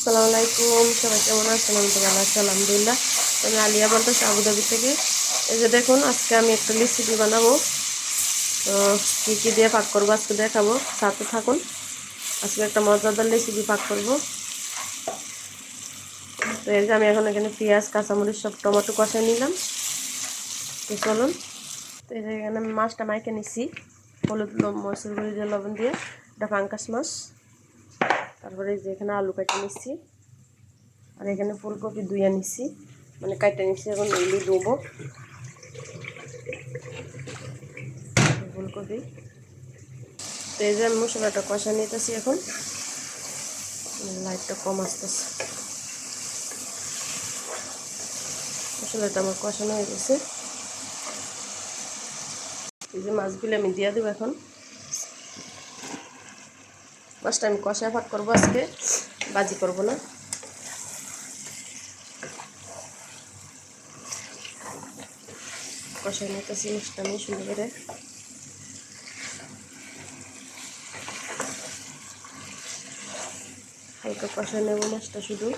আসসালামু আলাইকুম, সবাই কেমন আছেন? তো আলহামদুলিল্লাহ। আমি আলিয়া বলতেছি আবুধাবি থেকে। এই যে দেখুন, আজকে আমি একটা রেসিপি বানাবো। তো কী কী দিয়ে পাক করব আজকে দেখাবো, সাথে থাকুন। আজকে একটা মজাদার রেসিপি পাক করব। তো এই যে আমি এখন এখানে পেঁয়াজ, কাঁচামরিচ, সব টমেটো কষাই নিলাম। তো চলুন। তো এই যে এখানে আমি মাছটা মাইকে নিছি। হলুদ মসুর গুঁড়ি দিয়ে, লবণ দিয়ে। এটা পাঙ্কাশ মাছ। তারপরে যে এখানে আলু কাটে নিচ্ছি। আর এখানে ফুলকপি ধুয়ে নিচ্ছি। মানে কাটে নিচ্ছি, এখন এগুলি দেবো ফুলকপি। তো এই যে আমি মশলাটা কষা নিতেছি এখন। লাইটটা কম আসতেছে। মশলাটা আমার কষানো হয়ে গেছে। এই যে মাছগুলো আমি দিয়ে দেবো এখন। মাছটা আমি কষা ভাত করব আজকে। বাজি করব না। কষায় নিতেছি মাছটা আমি সুন্দর করে হালকা কষা নেব মাছটা শুধু।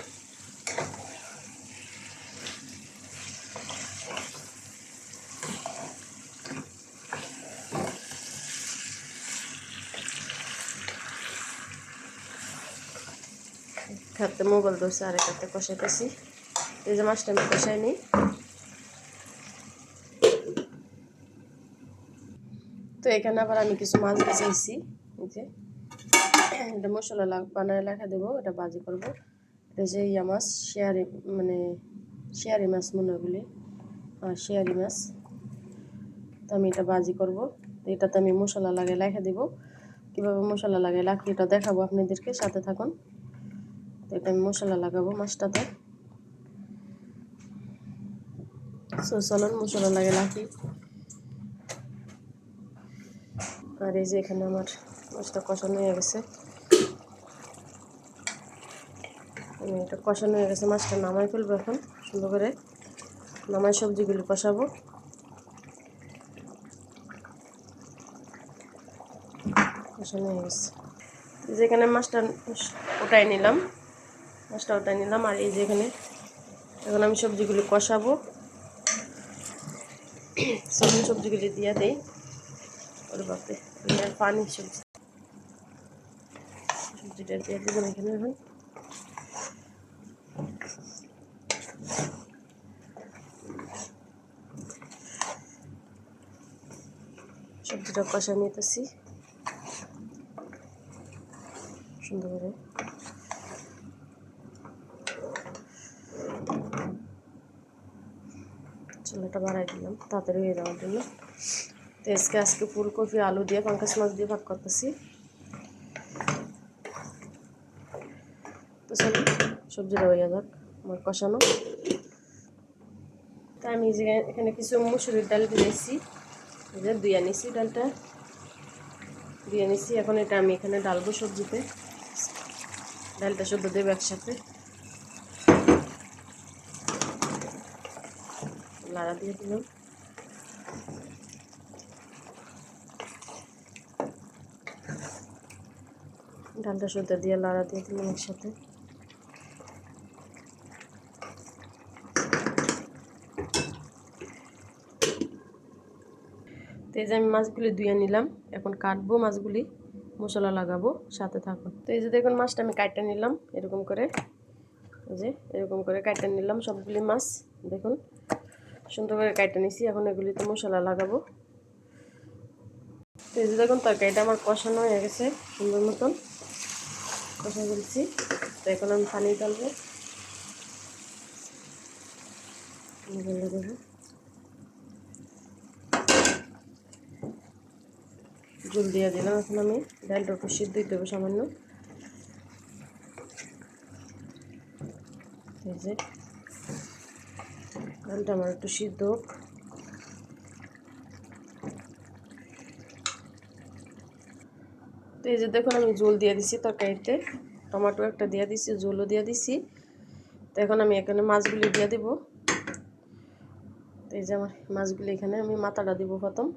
খাতে মোবাইল ধরছে, আর একাতে কষাইতেছি। এই যে মাছটা আমি কষাই নিই। তো এখানে আবার আমি কিছু মাছ বেঁচেছি যে। এটা মশলা বানায় লেখা দেবো, এটা বাজি করব। এটা যে ইয়া মাছ, শেয়ারি মানে শেয়ারি মাছ মনে হয় বলি। আর শেয়ারি মাছ। তো আমি এটা বাজি করব। এটাতে আমি মশলা লাগে লেখা দেবো। কীভাবে মশলা লাগে এটা দেখাবো আপনাদেরকে, সাথে থাকুন। এটা আমি মশলা লাগাবো, মাছটাতে। সো চলুন মশলা লাগে লাখি আর এই যে এখানে আমার মাছটা কষানো হয়ে গেছে। এটা কষানো হয়ে গেছে, মাছটা নামাই ফেলব এখন, সুন্দর করে। নামাই সবজিগুলি কষাবো। কষানো হয়ে গেছে। যেখানে মাছটা ওটাই নিলাম। মাছটা ওটাই নিলাম, আর এই যেখানে এখন আমি সবজিগুলি কষাবো। সবজি সবজিগুলি দিয়ে দেই। ওর বাপরে আর পানি সবজি সবজিটা দিয়ে দেবেন এখানে এখন। সবজিটা কষা নিতেছি। সুন্দর করে। চুলাটা বাড়াই দিলাম, তাড়াতাড়ি হয়ে যাওয়ার জন্য। তো আজকে আজকে ফুলকপি, আলু দিয়ে, পাঙ্কাশ মাছ দিয়ে ভাগ করতেছি। তো চলো সবজিটা হয়ে যাক, আমার কষানো। তা আমি এখানে কিছু মুসুরির ডাল দিয়েছি যে দুই আনিছি ডালটা। দিয়ে নিছি, এখন এটা আমি এখানে ডালবো সবজিতে। ডালটা সবজি দেবো একসাথে। লাড়া দিয়ে দিলাম। ডালটা শুদ্ধ দিয়ে লাড়া দিয়ে দিলাম একসাথে। তো এই যে আমি মাছগুলি ধুয়ে নিলাম, এখন কাটবো মাছগুলি, মশলা লাগাবো, সাথে থাকুন তো এই যে দেখুন মাছটা আমি কাটতে নিলাম এরকম করে। যে এরকম করে কাটতে নিলাম সবগুলি মাছ, দেখুন। সুন্দর করে কাটতে নিছি, এখন এগুলিতে মশলা লাগাবো। তো এই যে দেখুন, তরকারিটা আমার কষানো হয়ে গেছে, সুন্দর মতন। কষা ফেলছি, তো এখন আমি পানি দেবো। জল দিয়ে দিলাম এখন আমি, ডালটা একটু সিদ্ধ দেবো সামান্য। ডালটা আমার একটু সিদ্ধ হোক। তো এই যে দেখুন, আমি জল দিয়ে দিছি তরকারিতে। টমেটো একটা দিয়ে দিছি জলও দিয়ে দিছি। তো এখন আমি এখানে মাছগুলি দিয়ে দিব। এই যে আমার মাছগুলি এখানে, আমি মাথাটা দিব প্রথম।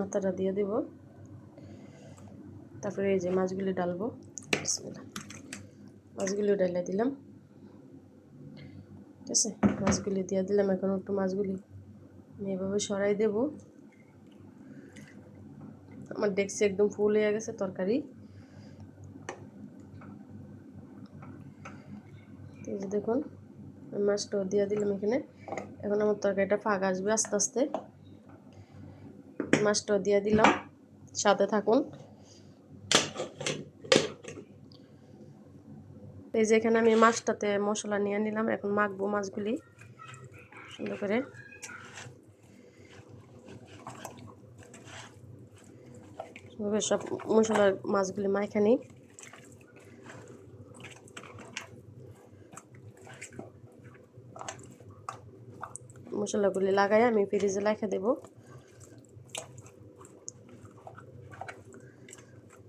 মাথাটা দিয়ে দেব। তারপরে এই যে মাছগুলি ডালবো। মাছগুলি ডাইলা দিলাম। ঠিক আছে? মাছগুলি দিয়ে দিলাম, এখন একটু মাছগুলি আমি এভাবে সরাই দেব। আমার ডেক্সি একদম ফুল হয়ে গেছে তরকারি। দেখুন, আমি মাছটা দিয়ে দিলাম এখানে। এখন আমার তরকারিটা ফাঁক আসবে আস্তে আস্তে। মাছটা দিয়ে দিলাম, সাথে থাকুন। এই যে এখানে আমি মাছটাতে মশলা নিয়ে নিলাম, এখন মাখবো মাছগুলি। সুন্দর করে। সব মশলার মাছগুলি মাইখা নিই। মশলাগুলি লাগাই, আমি ফ্রিজে রাখা দেব।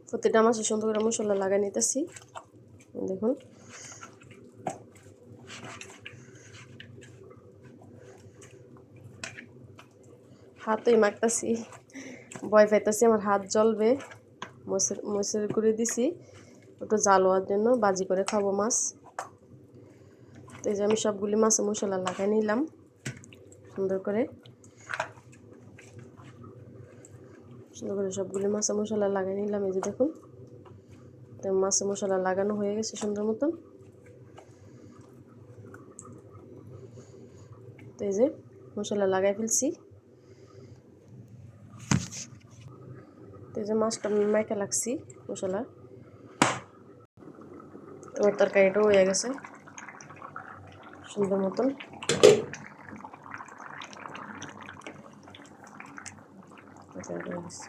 প্রতিটা মাছে সুন্দর করে মশলা লাগাই নিতেছি। দেখুন। হাতেই মাখতেছি। ভয় পাইতেছি আমার হাত জ্বলবে। মসের মসের করে দিছি। ওটা জাল হওয়ার জন্য বাজি করে খাব মাছ। তো এই যে আমি সবগুলি মাছে মশলা লাগাই নিলাম সুন্দর করে। সুন্দর করে সবগুলি মাছে মশলা লাগাই নিলাম, এই যে দেখুন। তো মাছে মশলা লাগানো হয়ে গেছে সুন্দর মতন। তো এই যে মশলা লাগাই ফেলছি। এই যে মাছটা মাইকা লাগছি মশলা। তোমার তরকারিটাও হয়ে গেছে। সুন্দর মতন। গেছে।